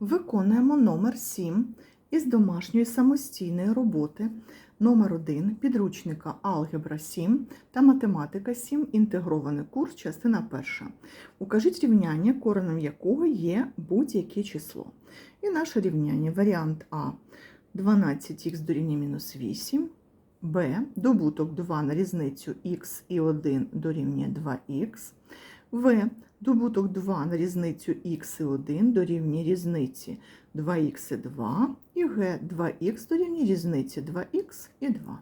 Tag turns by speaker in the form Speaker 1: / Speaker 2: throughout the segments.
Speaker 1: Виконуємо номер 7 із домашньої самостійної роботи номер 1 підручника Алгебра 7 та Математика 7. Інтегрований курс, частина 1. Укажіть рівняння, коренем якого є будь-яке число. І наше рівняння варіант А 12х дорівнює мінус 8. Б. Добуток 2 на різницю х і 1 дорівнює 2х. В. Добуток 2 на різницю х і 1 дорівнює різниці 2х і 2. І Г 2х дорівнює різниці 2х і 2.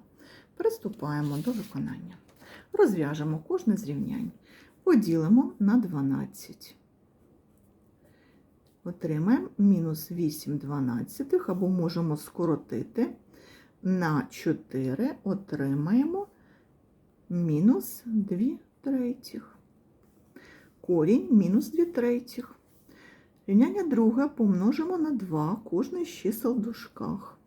Speaker 1: Приступаємо до виконання. Розв'яжемо кожне з рівнянь. Поділимо на 12. Отримаємо мінус 8 дванадцятих, або можемо скоротити на 4 отримаємо мінус 2 третіх. Корінь мінус 2 третіх. Рівняння друге помножимо на 2 кожне з чисел в дужках.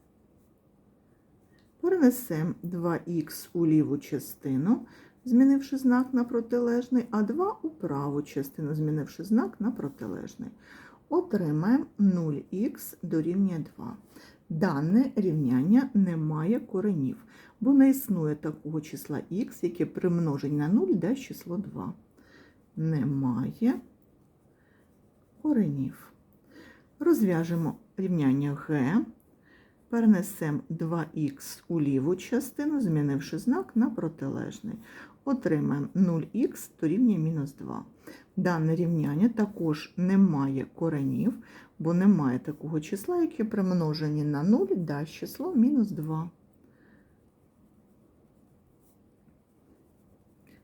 Speaker 1: Перенесемо 2х у ліву частину, змінивши знак на протилежний, а 2 у праву частину, змінивши знак на протилежний. Отримаємо 0х дорівнює 2. Дане рівняння не має коренів, бо не існує такого числа х, яке при множенні на 0 дасть число 2. Немає коренів. Розв'яжемо рівняння г, перенесемо 2х у ліву частину, змінивши знак на протилежний. Отримаємо 0х дорівнює мінус 2. Дане рівняння також не має коренів, бо немає такого числа, яке при множенні на 0 дасть число мінус 2.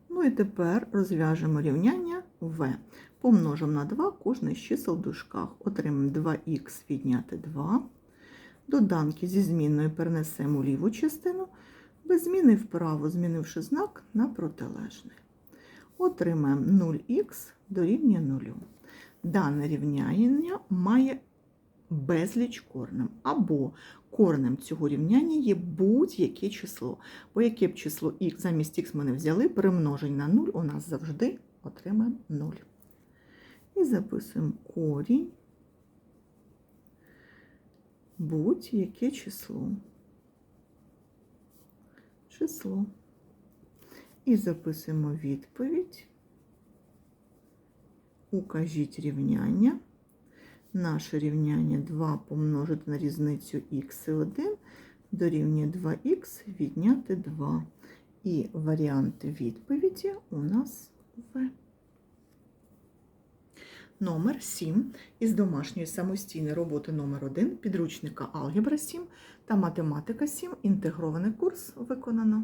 Speaker 1: Ну і тепер розв'яжемо рівняння В. Помножимо на 2 кожне з чисел в дужках. Отримаємо 2х відняти 2. Доданки зі змінною перенесемо у ліву частину, без зміни вправо, змінивши знак на протилежний. Отримаємо 0х дорівнює 0. Дане рівняння має безліч коренем. Або коренем цього рівняння є будь-яке число. Бо яке б число х замість х ми не взяли, при множенні на 0 у нас завжди отримаємо 0. І записуємо корінь будь-яке число. Число. І записуємо відповідь. Укажіть рівняння. Наше рівняння 2 помножити на різницю х і 1 дорівнює 2х відняти 2. І варіант відповіді у нас В. Номер 7 із домашньої самостійної роботи номер 1 підручника Алгебра 7 та Математика 7. Інтегрований курс виконано.